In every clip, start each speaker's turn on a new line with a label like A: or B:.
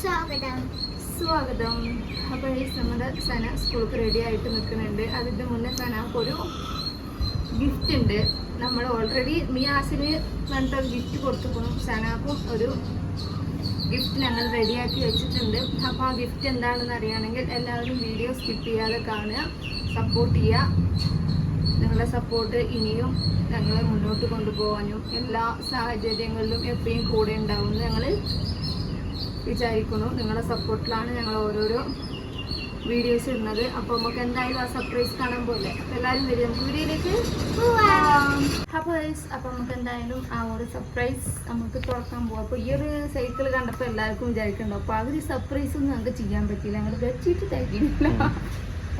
A: സ്വാഗതം.
B: സ്വാഗതം. അപ്പോൾ ഈ നമ്മുടെ സന സ്കൂൾക്ക് റെഡി ആയിട്ട് നിൽക്കുന്നുണ്ട്. അതിന്റെ മുന്നേ സനക്ക് ഒരു ഗിഫ്റ്റ് ഉണ്ട്. നമ്മൾ ഓൾറെഡി മിയാസിന് പറഞ്ഞിട്ട് ഗിഫ്റ്റ് കൊടുത്തിരിക്കണം സനാക്കും ഒരു ഗിഫ്റ്റ് ഞങ്ങൾ റെഡിയാക്കി വെച്ചിട്ടുണ്ട്. അപ്പോൾ ആ ഗിഫ്റ്റ് എന്താണെന്ന് അറിയുകയാണെങ്കിൽ എല്ലാവരും വീഡിയോ സ്കിപ്പ് ചെയ്യാതെ കാണുക സപ്പോർട്ട് ചെയ്യുക. നിങ്ങളുടെ സപ്പോർട്ട് ഇനിയും ഞങ്ങളെ മുന്നോട്ട് കൊണ്ടുപോകാനും എല്ലാ സാഹചര്യങ്ങളിലും എപ്പോഴും കൂടെ ഉണ്ടാവും ഞങ്ങൾ വിചാരിക്കുന്നു. നിങ്ങളുടെ സപ്പോർട്ടിലാണ് ഞങ്ങൾ ഓരോരോ വീഡിയോസ് ഇടുന്നത്. അപ്പോൾ നമുക്ക് എന്തായാലും ആ സർപ്രൈസ് കാണാൻ പോലെ അപ്പോൾ എല്ലാവരും വരും നമുക്ക് വീഡിയോയിലേക്ക് അപ്പോൾ അപ്പോൾ നമുക്ക് എന്തായാലും ആ ഒരു സർപ്രൈസ് നമുക്ക് തുറക്കാൻ പോകാം അപ്പോൾ ഈ ഒരു സൈക്കിൾ കണ്ടപ്പോൾ എല്ലാവർക്കും വിചാരിക്കുന്നുണ്ടോ. അപ്പോൾ ആ ഒരു സർപ്രൈസ് ഒന്നും ഞങ്ങൾക്ക് ചെയ്യാൻ പറ്റില്ല ഞങ്ങൾ വെച്ചിട്ട് തയ്ക്കുന്നില്ല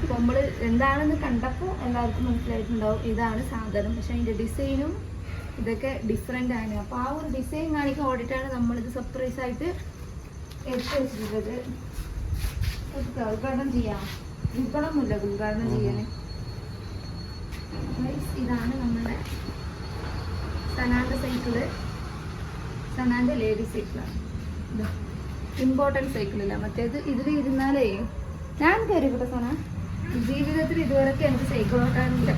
B: അപ്പോൾ നമ്മൾ എന്താണെന്ന് കണ്ടപ്പോൾ എല്ലാവർക്കും മനസ്സിലായിട്ടുണ്ടാവും. ഇതാണ് സാധനം. പക്ഷേ അതിന്റെ ഡിസൈനും ഇതൊക്കെ ഡിഫറെന്റ് ആണ്. അപ്പോൾ ആ ഒരു ഡിസൈൻ കാണിക്കാൻ വേണ്ടിയിട്ടാണ് നമ്മളിത് സർപ്രൈസ് ആയിട്ട് എടുത്തു വെച്ചിട്ടുള്ളത്. ഉദ്ഘാടനം ചെയ്യാം. വിപണമില്ല ഉദ്ഘാടനം ചെയ്യാൻ Guys, ഇതാണ് നമ്മുടെ സനാന്റെ സൈക്കിൾ സനാന്റെ ലേഡി സൈക്കിളാണ് ഇമ്പോർട്ടന്റ് സൈക്കിളില്ല മറ്റേത് ഇതിൽ ഇരുന്നാലേ ഞാൻ കയറിക്കട്ടെ സന. ജീവിതത്തിൽ ഇതുവരെയൊക്കെ എനിക്ക് സൈക്കിൾ ഓട്ടാനില്ല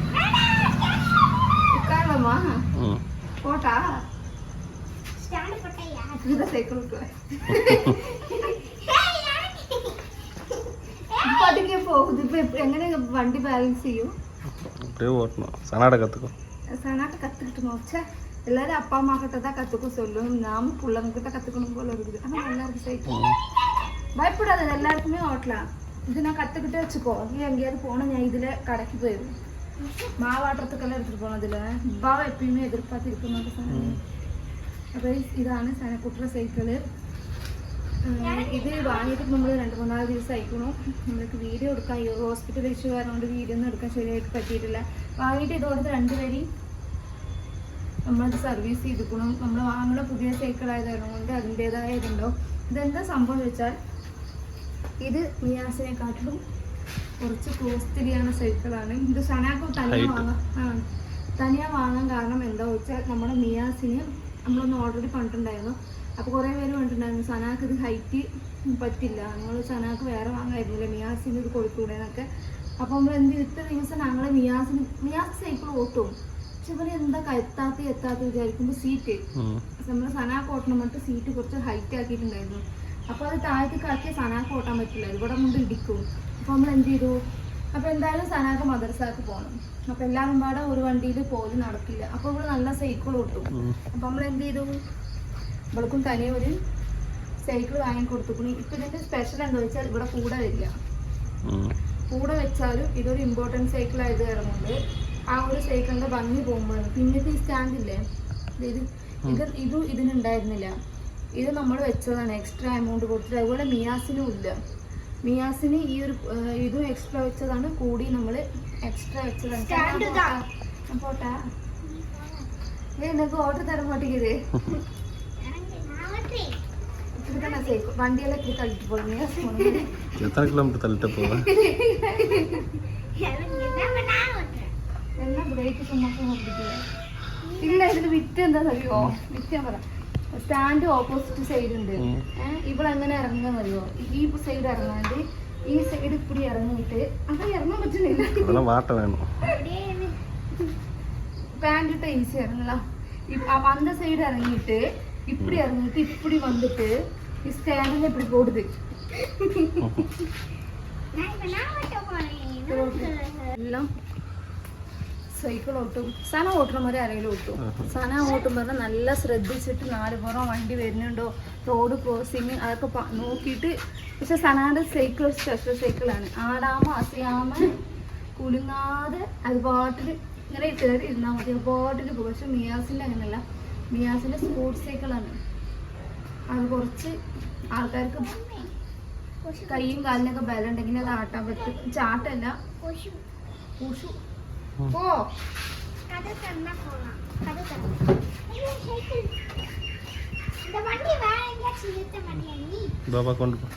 B: കാണാമോ ഓട്ടാ
A: സ്റ്റാൻഡ് പൊട്ടയാ
B: ഇത് സൈക്കിൾ പതുക്കെ പോകും ഇപ്പൊ എങ്ങനെ വണ്ടി ബാലൻസ് ചെയ്യും
C: அப்படியே ஓட்டணும் சனாடை கற்றுக்கும்
B: சனாட்ட கத்துக்கிட்டு வச்சா எல்லாரும் அப்பா அம்மா கிட்ட தான் கத்துக்க சொல்லும் நாம பிள்ளைங்க கிட்ட கத்துக்கணும் போல இருக்குது ஆனா நல்லா இருக்கு சைக்கிள் பயப்படாத இது எல்லாருக்குமே ஓட்டலாம் ഇത് ഞാൻ കത്തുക്കിട്ട് വെച്ചുക്കോ. ഈ എങ്കിയാൽ പോണ ഞാൻ ഇതിലെ കടയ്ക്ക് പോയിരുന്നു മാവാട്ടത്തൊക്കെല്ലാം എടുത്തിട്ട് പോണം ഇതിൽ ഭാവ എപ്പോഴും എതിർപ്പാത്തിരിക്കുന്ന അപ്പൊ ഇതാണ് സനക്കുട്ടറ സൈക്കിൾ. ഇത് വാങ്ങിയിട്ട് നമ്മൾ രണ്ട് മൂന്നാൽ ദിവസം അയക്കണു നമ്മൾക്ക് വീഡിയോ എടുക്കാൻ ഹോസ്പിറ്റൽ വെച്ച് കാരണം വീഡിയോ ഒന്നും എടുക്കാൻ ശരിയായിട്ട് പറ്റിയിട്ടില്ല. വാങ്ങിയിട്ട് ഇതോടത്ത് രണ്ടുപേരി നമ്മളത് സർവീസ് ചെയ്തിക്കണം. നമ്മൾ വാങ്ങുന്ന പുതിയ സൈക്കിൾ ആയതുകൊണ്ട് കൊണ്ട് അതിന്റെതായതുണ്ടോ ഇതെന്താ സംഭവം വെച്ചാൽ ഇത് മിയാസിനെക്കാട്ടിലും കുറച്ച് കോസ്റ്റ്ലിയാണ് സൈക്കിളാണ് ഇത് സനാക്ക് തനിയെ വാങ്ങാം. ആ തനിയെ വാങ്ങാൻ കാരണം എന്താ വെച്ചാൽ നമ്മുടെ മിയാസിന് നമ്മളൊന്ന് ഓൾറെഡി കണ്ടിട്ടുണ്ടായിരുന്നു അപ്പോൾ കുറേ പേര് കണ്ടിട്ടുണ്ടായിരുന്നു സനാക്ക് ഇത് ഹൈറ്റ് പറ്റില്ല. നിങ്ങൾ സനാക്ക് വേറെ വാങ്ങായിരുന്നില്ല. മിയാസിന് ഇത് കൊടുത്തൂടെ എന്നൊക്കെ അപ്പോൾ നമ്മൾ എന്ത്? ഇത്ര ദിവസം ഞങ്ങൾ മിയാസിന് മിയാസ് സൈക്കിൾ ഓട്ടും. പക്ഷെ ഇവർ എന്താ എത്താത്ത എത്താത്ത വിചാരിക്കുമ്പോൾ സീറ്റ് നമ്മൾ സനാക്ക് ഓട്ടണം പറഞ്ഞിട്ട് സീറ്റ് കുറച്ച് ഹൈറ്റ് ആക്കിയിട്ടുണ്ടായിരുന്നു. അപ്പോൾ അത് താഴത്തേക്ക് ആക്കിയ സനാക്ക് ഓട്ടാൻ പറ്റില്ല. ഇവിടെ കൊണ്ട് ഇടിക്കും. അപ്പോൾ നമ്മൾ എന്ത് ചെയ്തു? അപ്പോൾ എന്തായാലും സനാക്ക് മദർസാക്ക് പോകണം അപ്പോൾ എല്ലാവരും പാടെ ഒരു വണ്ടിയിൽ പോലും നടക്കില്ല. അപ്പോൾ ഇവിടെ നല്ല സൈക്കിൾ ഓട്ടും. അപ്പോൾ നമ്മൾ എന്ത് ചെയ്തു? ഇവൾക്കും തനിയെ ഒരു സൈക്കിൾ വാങ്ങി കൊടുത്തുക്കുന്നു ഇപ്പം ഇതിന്റെ സ്പെഷ്യൽ എന്താ വെച്ചാൽ ഇവിടെ കൂടെ വരില്ല കൂടെ വെച്ചാലും ഇതൊരു ഇമ്പോർട്ടന്റ് സൈക്കിൾ ആയത് കാരണം ആ ഒരു സൈക്കിളിന്റെ ഭംഗി പോകുമ്പോഴാണ്. പിന്നെ ഈ സ്റ്റാൻഡില്ലേ ഇത് ഇത് ഇതും ഇതിനുണ്ടായിരുന്നില്ല ഇത് നമ്മൾ വെച്ചതാണ് എക്സ്ട്രാ എമൗണ്ട് കൊടുത്തത് അതുപോലെ മിയാസിനും ഇല്ല. മിയാസിന് ഈ ഒരു ഇതും എക്സ്ട്രാ വെച്ചതാണ്. കൂടി നമ്മൾ എക്സ്ട്രാ വെച്ചതാണ്. പോട്ടാ. ഏ നിനക്ക് ഓർഡർ തരാൻ മാട്ടിക്കത് വണ്ടിയെല്ലാം തള്ളിട്ട് പോകും
C: എത്ര കിലോമീറ്റർ തള്ളിട്ട് പോവാ?
B: എന്നാ ബ്രേക്ക് ചുമ്മാ ഇല്ല ഇതിന് വിറ്റ് എന്താ അറിയോ വിറ്റ് ഞാൻ പറയാം സ്റ്റാൻഡ് ഓപ്പോസിറ്റ് സൈഡ് ഉണ്ട്. ഇവളെങ്ങനെ ഇറങ്ങാൻ അറിയോ ഈ സൈഡ് ഇറങ്ങാണ്ട് ഈ സൈഡ് കൂടി ഇറങ്ങിയിട്ട് അത് ഇറങ്ങാൻ പറ്റുന്നില്ല.
C: വാട്ട വേണം.
B: പാന്റ് ഇട്ട ഈസി ഇറങ്ങല അന്ന സൈഡ് ഇറങ്ങിയിട്ട് ഇപ്പടി ഇറങ്ങിയിട്ട് ഇപ്പടി വന്നിട്ട് ഈ സ്റ്റാൻഡിനെ ഇപ്പടി പോടുത് എല്ലാം സൈക്കിൾ ഓട്ടും. സന ഓട്ടണമാരെ ആരെങ്കിലും ഓട്ടും സന ഓട്ടും പറഞ്ഞാൽ നല്ല ശ്രദ്ധിച്ചിട്ട് നാല് പുറം വണ്ടി വരുന്നുണ്ടോ? റോഡ് ക്രോസിങ് അതൊക്കെ നോക്കിയിട്ട്. പക്ഷെ സനാന്റെ സൈക്കിൾ സ്പെഷ്യൽ സൈക്കിളാണ് ആടാമ അസിയാമ കുലുങ്ങാതെ അത് പാട്ടിൽ ഇങ്ങനെ കയറി ഇരുന്നാൽ മതി. പാട്ടിൽ പോകും. പക്ഷെ മിയാസിന്റെ അങ്ങനെയല്ല. മിയാസിന്റെ സ്പോർട്സ് സൈക്കിളാണ് അത് കുറച്ച് ആൾക്കാർക്ക് കൈയും കാലിനൊക്കെ ബലം ഉണ്ടെങ്കിൽ അത് ആട്ടാൻ പറ്റും. ചാട്ടല്ല. ഉഷു போ கதை தந்தா போலாம் கதை இந்த
A: வண்டி வேற எங்கேயாச்சும் நிறுத்த மாட்டியா நீ
C: பாபா கொண்டு போ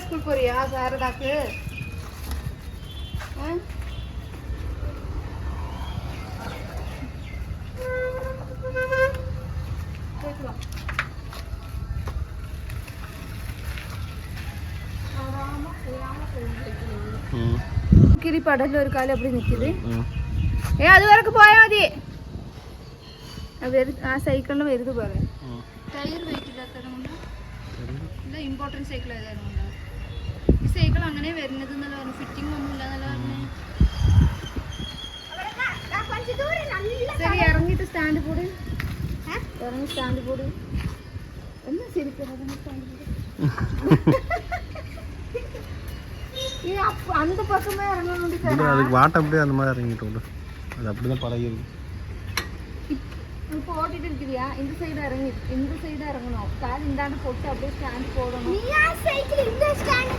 B: ஸ்கூல் போறியா சாரதாக்கு
C: ஆ
B: നമുക്കിനി പടലിൽ ഒരു കാലം അവിടെ നിൽക്കിയത്. ഏ അത് വരക്ക് മതി. ആ സൈക്കിളിന് വരുത് പറയാം ടയർ വെയിറ്റ് ഇല്ലാത്തതുകൊണ്ട് ഇല്ല ഇമ്പോർട്ടന്റ് സൈക്കിൾ ആയതുകൊണ്ട്. ഈ സൈക്കിൾ അങ്ങനെ വരുന്നത് എന്നല്ല പറഞ്ഞു ഫിറ്റിംഗ് ഒന്നുമില്ല എന്നല്ല പറഞ്ഞു. ശരി ഇറങ്ങിയിട്ട് സ്റ്റാൻഡ് പോട് ഇറങ്ങി സ്റ്റാൻഡ് പോട് ഒന്ന് ശരിക്കും സ്റ്റാൻഡ് പോട് அந்த பக்கமே இறங்கணும்
C: அதுக்கு வாட்டம் அப்படியே அந்த மாதிரி இறங்கிட்டு விடு அது அப்படி தான் பழகிருக்கு
B: இப்போ ஓட்டிட்டு இருக்கிறியா? இந்த சைடு இறங்கி இந்த சைடு இறங்கணும். கால் இந்தாண்டு போட்டு அப்படியே ஸ்டாண்ட் போடணும். நியா
A: சைக்கிள் இந்த
C: ஸ்டாண்ட்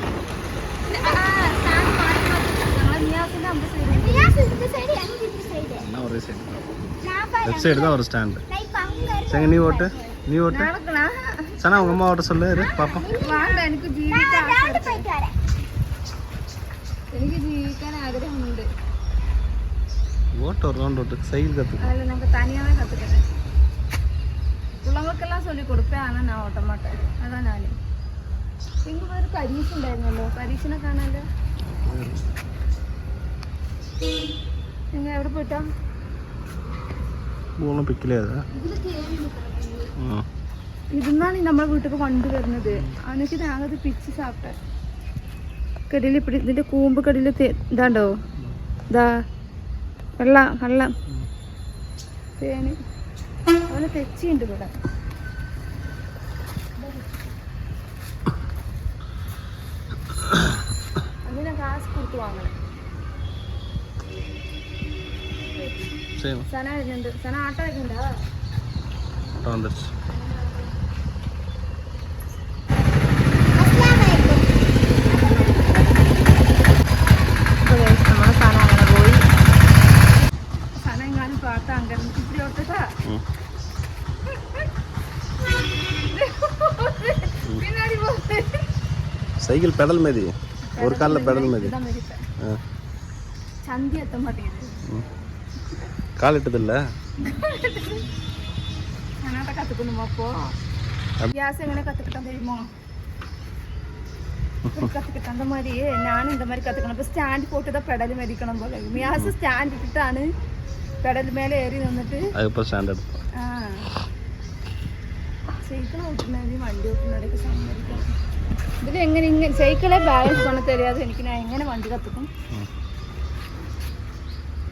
C: தான் ஒரு ஸ்டாண்டு சரி நீ ஓட்டு. நீ ஓட்டு. சனா உங்க அம்மா ஓட்ட சொல்லு பாப்பா
B: எனக்கு എനിക്ക് ജീവിക്കാൻ ആഗ്രഹമുണ്ട്
C: ஓட்ட ஒரு ரவுண்ட் ஓட்டு சைக்கிள் கற்றுக்கு
B: அதில் நாங்கள் தனியாகவே கற்றுக்கிறேன் പിള്ളങ്ങൾക്കെല്ലാം ചൊല്ലി കൊടുപ്പേ ആണ് ഞാൻ ഓട്ടമാട്ടെ അതാ ഞാൻ ഇങ്ങനെ ഒരു പരീക്ഷ ഉണ്ടായിരുന്നല്ലോ പരീക്ഷനെ കാണാല്ലോ നിങ്ങൾ എവിടെ പോയിട്ടാ
C: ஒன்றும் பிக்கலையா அது ம்
B: ഇതെന്നാണ് നമ്മളെ വീട്ടിൽ വണ്ടി വരുന്നത് അവനക്ക് ഞാനത് പിച്ച് സാപ്പിട്ടെ കടിയിൽ ഇപ്പിടി ഇതിന്റെ കൂമ്പ് കടിയിൽ ഇതാണ്ടോ? ഇതാ വെള്ളം വെള്ളം. തേന്. അവനെ തെച്ചിയുണ്ട് ഇവിടെ. അങ്ങനെ കാശ് കൊടുത്ത് വാങ്ങണം. സന വരുന്നുണ്ട്. സന ആട്ടോ വരുന്നുണ്ടോ
C: ಸೈಕಲ್ ಪೆಡಲ್ ಮೇದಿ ஒரு காலில் பெடல் மேதி
B: சந்தி எத்த மாட்டேங்குது
C: கால் இட்டதில்ல
B: கர்நாடகா கற்றுக்கணுமா அப்போ வியாசம் எங்கே கற்றுக்கிட்டோம் தெரியுமா കത്തിക്കിട്ട് അന്ത മാതിരി ഞാൻ ഇന്ത മാതിരി കത്തിക്കണം അപ്പൊ സ്റ്റാൻഡ് പോട്ടതാ പെടൽ മേടിക്കണം പോലെ മ്യാസ് സ്റ്റാൻഡ് ഇട്ടിട്ടാണ് പെടൽ മേലെ ഏറി നിന്നിട്ട് ആ ചെയ്ത് ഓട്ടുന്നത് വണ്ടി ഓട്ടുന്നതൊക്കെ സമ്മതിക്കണം ഇതിൽ എങ്ങനെ ഇങ്ങനെ സൈക്കിളെ ബാലൻസ് പണി തരാതെ എനിക്ക് ഞാൻ എങ്ങനെ വണ്ടി കത്തിക്കും?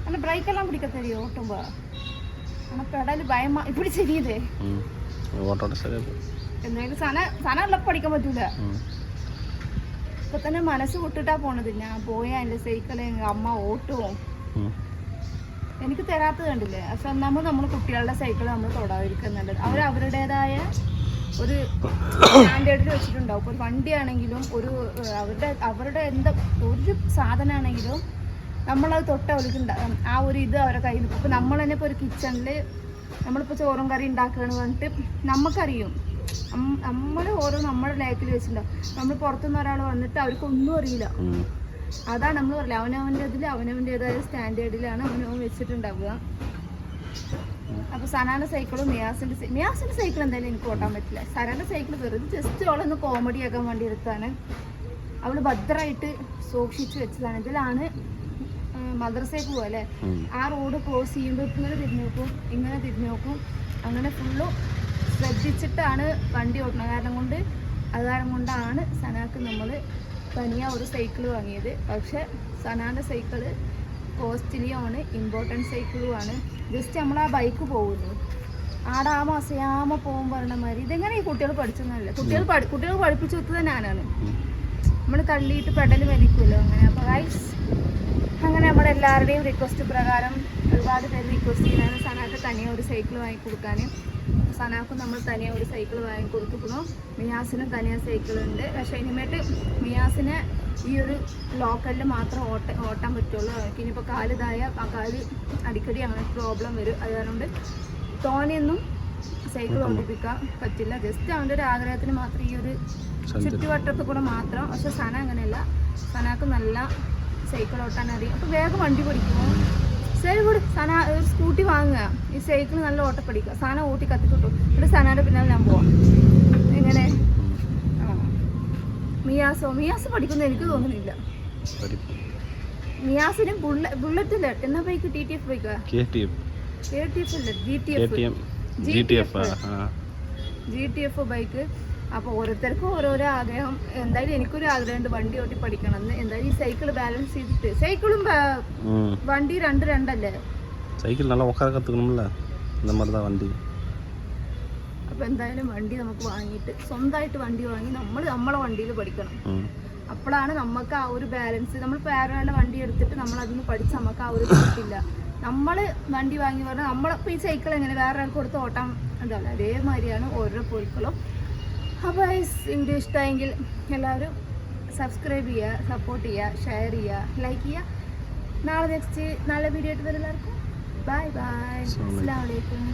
B: അല്ല ബ്രേക്കെല്ലാം പിടിക്കാൻ തരുമോ ഓട്ടുമ്പോ? ആ
C: പെടൽ ഭയമാ ഇപ്പിടി ശരിയതേ
B: എന്നാലും സന സന ഉള്ളപ്പോ പഠിക്കാൻ പറ്റൂല. ഇപ്പൊ തന്നെ മനസ്സ് വിട്ടിട്ടാ പോണത്. ഞാൻ പോയാ എന്റെ സൈക്കിൾ അമ്മ
C: ഓട്ടുമോ
B: എനിക്ക് തരാത്ത കണ്ടില്ലേ? പക്ഷെ ഒന്നാമത് നമ്മൾ കുട്ടികളുടെ സൈക്കിൾ നമ്മൾ തൊടാതിരിക്കുന്നുണ്ട് അവർ അവരുടേതായ ഒരു സ്റ്റാൻഡേർഡിൽ വെച്ചിട്ടുണ്ടാവും. ഇപ്പോൾ ഒരു വണ്ടിയാണെങ്കിലും ഒരു അവരുടെ അവരുടെ എന്താ ഒരു സാധനമാണെങ്കിലും നമ്മളത് തൊട്ട് അവർക്ക് ആ ഒരു ഇത് അവരുടെ കയ്യിൽ നിന്ന്. ഇപ്പോൾ നമ്മൾ തന്നെ ഇപ്പോൾ ഒരു കിച്ചണിൽ നമ്മളിപ്പോൾ ചോറും കറി ഉണ്ടാക്കുകയാണ് പറഞ്ഞിട്ട് നമുക്കറിയും നമ്മൾ ഓരോ നമ്മുടെ ലൈഫിൽ വെച്ചിട്ടുണ്ടാവും. നമ്മൾ പുറത്തുനിന്ന് ഒരാൾ വന്നിട്ട് അവർക്കൊന്നും അറിയില്ല. അതാണ് നമ്മൾ പറയുന്നത് അവനവന്റെ ഇതിൽ അവനവന്റെതായ സ്റ്റാൻഡേർഡിലാണ് അവനവൻ വെച്ചിട്ടുണ്ടാവുക. അപ്പോൾ സനാന്റെ സൈക്കിളും മിയാസിന്റെ മിയാസിന്റെ സൈക്കിൾ എന്തായാലും എനിക്ക് ഓട്ടാൻ പറ്റില്ല. സനാന്റെ സൈക്കിൾ വെറുതെ ജസ്റ്റ് അവളൊന്ന് കോമഡി ആക്കാൻ വേണ്ടി എടുത്താണ്. അവൾ ഭദ്രമായിട്ട് സൂക്ഷിച്ചു വെച്ചതാണ്. ഇതിലാണ് മദ്രസയ്ക്ക് പോലെ ആ റോഡ് ക്രോസ് ചെയ്യുമ്പോൾ ഇങ്ങനെ തിരിഞ്ഞു നോക്കും ഇങ്ങനെ തിരിഞ്ഞു നോക്കും. അങ്ങനെ ഫുള്ളും ശ്രദ്ധിച്ചിട്ടാണ് വണ്ടി ഓടുന്നത് കാരണം കൊണ്ട് അത് കാരണം കൊണ്ടാണ് സനാക്ക് നമ്മൾ തനിയാ ഒരു സൈക്കിൾ വാങ്ങിയത്. പക്ഷെ സനാന്റെ സൈക്കിൾ കോസ്റ്റ്ലിയാണ് ഇമ്പോർട്ടന്റ് സൈക്കിളുമാണ് ജസ്റ്റ് നമ്മൾ ആ ബൈക്ക് പോകുന്നു ആടാമ അസയാമ പോകും പറഞ്ഞ മാതിരി. ഇതെങ്ങനെ ഈ കുട്ടികൾ പഠിച്ചെന്നല്ല കുട്ടികൾ പഠി കുട്ടികൾ പഠിപ്പിച്ചു കൊടുത്തത് ഞാനാണ് നമ്മൾ തള്ളിയിട്ട് പെടൽ വലിക്കുമല്ലോ അങ്ങനെ. അപ്പോൾ ഗൈസ് അങ്ങനെ നമ്മുടെ എല്ലാവരുടെയും റിക്വസ്റ്റ് പ്രകാരം ഒരുപാട് പേര് റിക്വസ്റ്റ് ചെയ്യുന്നതാണ്. സനാക്ക് തനിയെ ഒരു സൈക്കിൾ വാങ്ങിക്കൊടുക്കാൻ സനാക്കും നമ്മൾ തനിയെ ഒരു സൈക്കിൾ വാങ്ങിക്കൊടുക്കുന്നു മിയാസിനും തനിയെ സൈക്കിളുണ്ട് പക്ഷേ ഇനിമേട്ട് മിയാസിനെ ഈ ഒരു ലോക്കലിൽ മാത്രം ഓട്ട ഓട്ടാൻ പറ്റുള്ളൂ. അവർക്ക് ഇനിയിപ്പോൾ കാലിതായ ആ കാൽ അടിക്കടി അങ്ങനെ പ്രോബ്ലം വരും. അതുകൊണ്ട് തോനെയൊന്നും സൈക്കിൾ ഓടിപ്പിക്കാൻ പറ്റില്ല. ജസ്റ്റ് അവന്റെ ഒരു ആഗ്രഹത്തിന് മാത്രം ഈ ഒരു ചുറ്റുവട്ടത്ത് കൂടെ മാത്രം. പക്ഷെ സന അങ്ങനെയല്ല. സനക്ക് നല്ല സൈക്കിൾ ഓട്ടാൻ അറിയാം. അപ്പോൾ വേഗം വണ്ടി പഠിക്കുമോ ശരി കൂടി സന സ്കൂട്ടി വാങ്ങുക. ഈ സൈക്കിൾ നല്ല ഓട്ടം പഠിക്കുക സന ഓട്ടി കത്തിക്കിട്ടും എന്നിട്ട് സനയുടെ പിന്നാലെ ഞാൻ പോവാം. എങ്ങനെ? മിയാസോ മിയാസ് പഠിക്കുന്ന എനിക്ക് തോന്നുന്നില്ല. മിയാസിനും ബുള്ളറ്റിൽ എന്നാ ബൈക്ക് ടി ടി എഫ് ബൈക്കാ അല്ല? G T F bike. അപ്പോൾ ഓരോരുത്തർക്കും ഓരോരോ ആഗ്രഹം. എന്തായാലും എനിക്കൊരു ആഗ്രഹമുണ്ട് വണ്ടി ഓട്ടി പഠിക്കണം എന്ന്. എന്തായാലും ഈ സൈക്കിൾ ബാലൻസ് ചെയ്തിട്ട്. സൈക്കിളും വണ്ടി രണ്ട് രണ്ടല്ലേ?
C: സൈക്കിൾ നല്ല ഉക്കാ കത്തുക്കണമല്ല നമ്മുടെ വണ്ടി.
B: അപ്പോൾ എന്തായാലും വണ്ടി നമുക്ക് വാങ്ങിയിട്ട് സ്വന്തമായിട്ട് വണ്ടി വാങ്ങി നമ്മൾ നമ്മളെ വണ്ടിയിൽ പഠിക്കണം. അപ്പോഴാണ് നമുക്ക് ആ ഒരു ബാലൻസ് നമ്മൾ വേറൊരാളുടെ വണ്ടി എടുത്തിട്ട് നമ്മൾ അതിന് പഠിച്ച് നമുക്ക് ആ ഒരു കിട്ടില്ല നമ്മൾ വണ്ടി വാങ്ങി പറഞ്ഞാൽ നമ്മളിപ്പോൾ ഈ സൈക്കിൾ എങ്ങനെ വേറെ ആൾക്ക് കൊടുത്ത് ഓട്ടാൻ എന്താ അതേമാതിരിയാണ് ഓരോ പോയിക്കളും. അപ്പോൾ വീഡിയോ ഇഷ്ടമായെങ്കിൽ എല്ലാവരും സബ്സ്ക്രൈബ് ചെയ്യുക സപ്പോർട്ട് ചെയ്യുക ഷെയർ ചെയ്യുക ലൈക്ക് ചെയ്യുക നാളെ നെക്സ്റ്റ് നല്ല വീഡിയോ ആയിട്ട് വരും എല്ലാവർക്കും.
C: Bye bye.
B: അസ്സാം വലൈക്കും